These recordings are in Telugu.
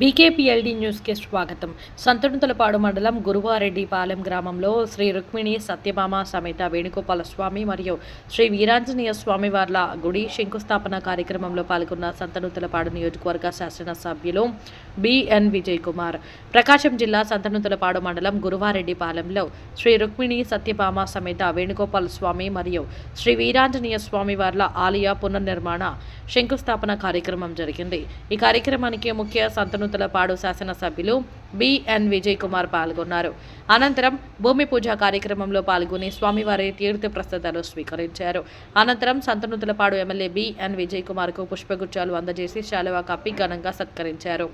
బీకేపీఎల్డీ న్యూస్కి స్వాగతం. సంతనుతలపాడు మండలం గురువారెడ్డిపాలెం గ్రామంలో శ్రీ రుక్మిణి సత్యభామ సమేత వేణుగోపాల స్వామి మరియు శ్రీ వీరాంజనేయ స్వామి వార్ల గుడి శంకుస్థాపన కార్యక్రమంలో పాల్గొన్న సంతనుతలపాడు నియోజకవర్గ శాసనసభ్యులు బిఎన్ విజయ్ కుమార్ ప్రకాశం జిల్లా సంతనుతలపాడు మండలం గురువారెడ్డిపాలెంలో శ్రీ రుక్మిణి సత్యభామ సమేత వేణుగోపాల స్వామి మరియు శ్రీ వీరాంజనేయ స్వామి వార్ల ఆలయ పునర్నిర్మాణ శంకుస్థాపన కార్యక్రమం జరిగింది. ఈ కార్యక్రమానికి ముఖ్య సంతనుతలపాడు శాసనసభ్యులు బిఎన్ విజయ్ కుమార్ పాల్గొన్నారు. అనంతరం భూమి పూజ కార్యక్రమంలో పాల్గొని స్వామివారి తీర్థ ప్రసాదాలు స్వీకరించారు. అనంతరం సంతనుతలపాడు ఎమ్మెల్యే బిఎన్ విజయ్ కుమార్కు పుష్పగుచ్చాలు అందజేసి శాలువా కప్పి ఘనంగా సత్కరించారు.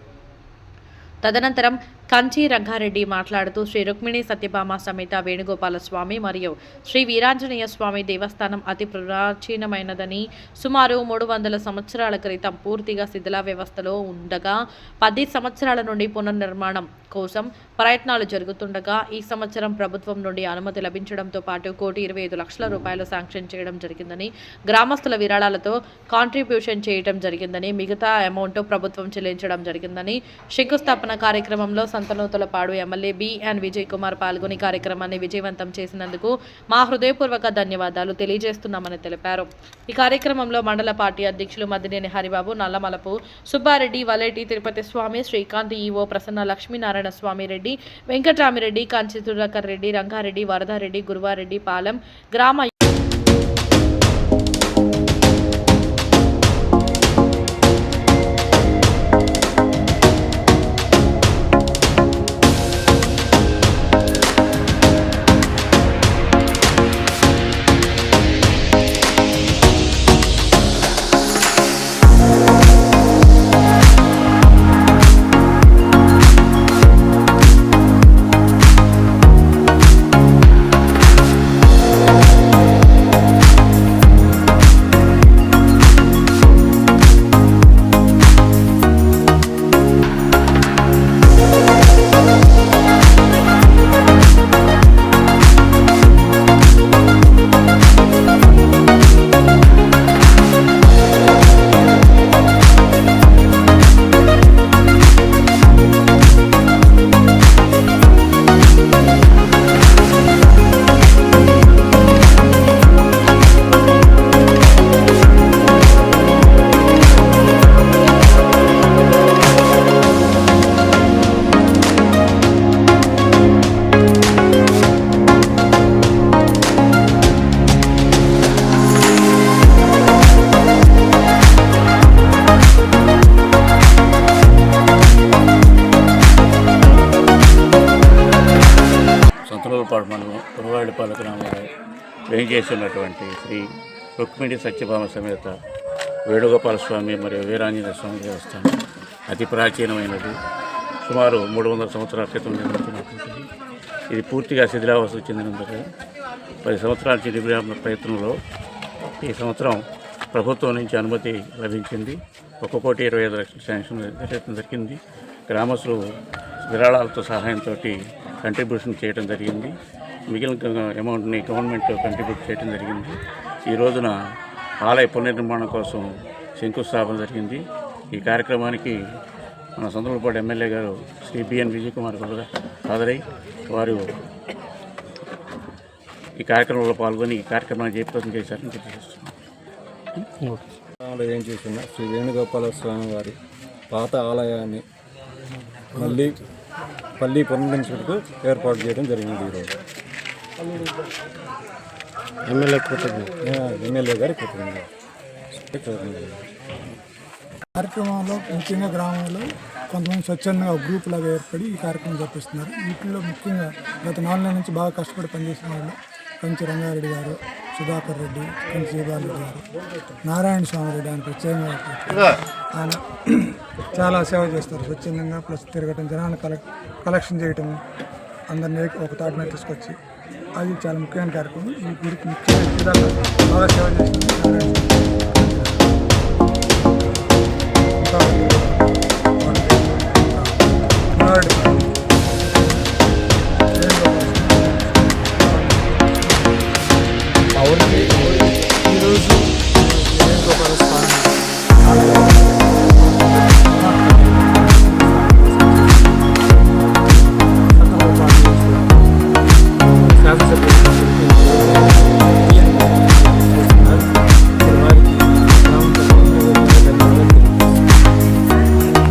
తదనంతరం కంచి రంగారెడ్డి మాట్లాడుతూ శ్రీ రుక్మిణి సత్యభామ సమేత వేణుగోపాల స్వామి మరియు శ్రీ వీరాంజనేయ స్వామి దేవస్థానం అతి ప్రాచీనమైనదని సుమారు మూడు వందల సంవత్సరాల క్రితం పూర్తిగా శిథిల వ్యవస్థలో ఉండగా పది సంవత్సరాల నుండి పునర్నిర్మాణం కోసం ప్రయత్నాలు జరుగుతుండగా ఈ సంవత్సరం ప్రభుత్వం నుండి అనుమతి లభించడంతో పాటు కోటి ఇరవై ఐదు లక్షల రూపాయలు శాంక్షన్ చేయడం జరిగిందని గ్రామస్తుల విరాళాలతో కాంట్రిబ్యూషన్ చేయడం జరిగిందని మిగతా అమౌంట్ ప్రభుత్వం చెల్లించడం జరిగిందని శంకుస్థాపన కార్యక్రమంలో సంతనూతలపాడు ఎమ్మెల్యే బిఎన్ విజయ్ కుమార్ పాల్గొని కార్యక్రమాన్ని విజయవంతం చేసినందుకు మా హృదయపూర్వక ధన్యవాదాలు తెలియజేస్తున్నామని తెలిపారు. ఈ కార్యక్రమంలో మండల పార్టీ అధ్యక్షులు మద్దినేని హరిబాబు నల్లమలపు సుబ్బారెడ్డి వలేటి తిరుపతి స్వామి శ్రీకాంత్ ఈవో ప్రసన్న లక్ష్మీనారాయణ స్వామి రెడ్డి వెంకట్రామిరెడ్డి కాంచి రెడ్డి రంగారెడ్డి వరదారెడ్డి గురువారెడ్డి పాలెం గ్రామ సంతలూరుపాడు మండలం కురవాడిపాలెం గ్రామంలో వేయించేసినటువంటి శ్రీ రుక్మిణి సత్యభామ సమేత వేణుగోపాల స్వామి మరియు వీరాంజనేయ స్వామి దేవస్థానం. అతి ప్రాచీనమైనది. సుమారు మూడు వందల సంవత్సరాల క్రితం నిర్మించినటువంటిది. ఇది పూర్తిగా శిథిలావస్థకు చెందినందుకు పది సంవత్సరాల నుంచి నిర్మాణ ప్రయత్నంలో ఈ సంవత్సరం ప్రభుత్వం నుంచి అనుమతి లభించింది. ఒక కోటి ఇరవై ఐదు లక్షల శాంక్షన్ జరిగింది గ్రామస్తులు విరాళాలతో సహాయంతో కంట్రిబ్యూషన్ చేయడం జరిగింది. మిగిలిన అమౌంట్ని గవర్నమెంట్ కంట్రిబ్యూట్ చేయడం జరిగింది. ఈ రోజున ఆలయ పునర్నిర్మాణం కోసం శంకుస్థాపన జరిగింది. ఈ కార్యక్రమానికి మన సొంతపాటు ఎమ్మెల్యే గారు శ్రీ బిఎన్ విజయ్ కుమార్ గారు హాజరై వారు ఈ కార్యక్రమంలో పాల్గొని ఈ కార్యక్రమాన్ని జయప్రదం చేశారని తెలియజేస్తున్నాను ఏం చేస్తున్నా? శ్రీ వేణుగోపాల స్వామి వారి పాత ఆలయాన్ని మళ్ళీ మళ్ళీ పునరుద్ధరించుటకు ఏర్పాటు చేయడం జరిగింది ఈరోజు. ఎమ్మెల్యే కృతజ్ఞత ఎమ్మెల్యే గారి కృతజ్ఞత కృతజ్ఞతలు. కార్యక్రమంలో ముఖ్యంగా గ్రామంలో కొంతమంది స్వచ్ఛందంగా గ్రూప్ లాగా ఏర్పడి ఈ కార్యక్రమం జరిపిస్తున్నారు. వీటిలో ముఖ్యంగా గత నాలుగు నెలల నుంచి బాగా కష్టపడి పనిచేసిన వాళ్ళు కంచి రంగారెడ్డి గారు సుధాకర్ రెడ్డి జీవారెడ్డి గారు నారాయణ స్వామి రెడ్డి ఆయన ప్రత్యేకంగా ఆయన చాలా సేవ చేస్తారు. స్వచ్ఛందంగా ప్లస్ తిరగటం జనాన్ని కలెక్ట్ కలెక్షన్ చేయటం అందరినీ ఒక తాటి మీద తీసుకొచ్చి అది చాలా ముఖ్యమైన కార్యక్రమం. ఈ గురికి ముఖ్య వ్యక్తిగా బాగా సేవ నారాయణ స్వామి